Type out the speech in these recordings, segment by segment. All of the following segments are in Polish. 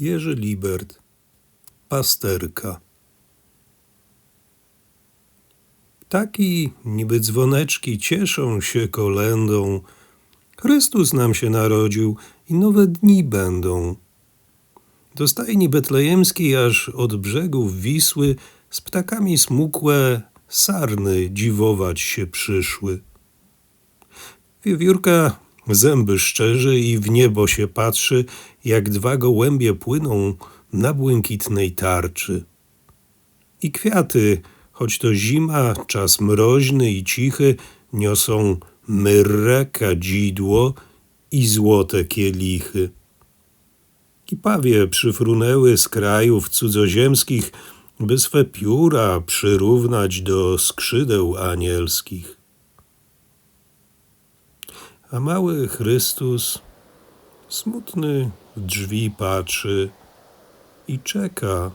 Jerzy Libert, pasterka. Ptaki, niby dzwoneczki, cieszą się kolędą. Chrystus nam się narodził i nowe dni będą. Do stajni betlejemskiej aż od brzegów Wisły z ptakami smukłe sarny dziwować się przyszły. Wiewiórka zęby szczerzy i w niebo się patrzy, jak dwa gołębie płyną na błękitnej tarczy. I kwiaty, choć to zima, czas mroźny i cichy, niosą myrrę, kadzidło i złote kielichy. I pawie przyfrunęły z krajów cudzoziemskich, by swe pióra przyrównać do skrzydeł anielskich. A mały Chrystus smutny w drzwi patrzy i czeka,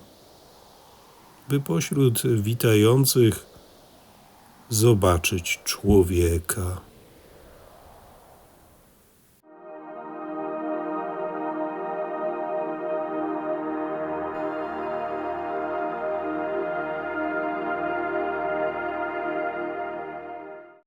by pośród witających zobaczyć człowieka.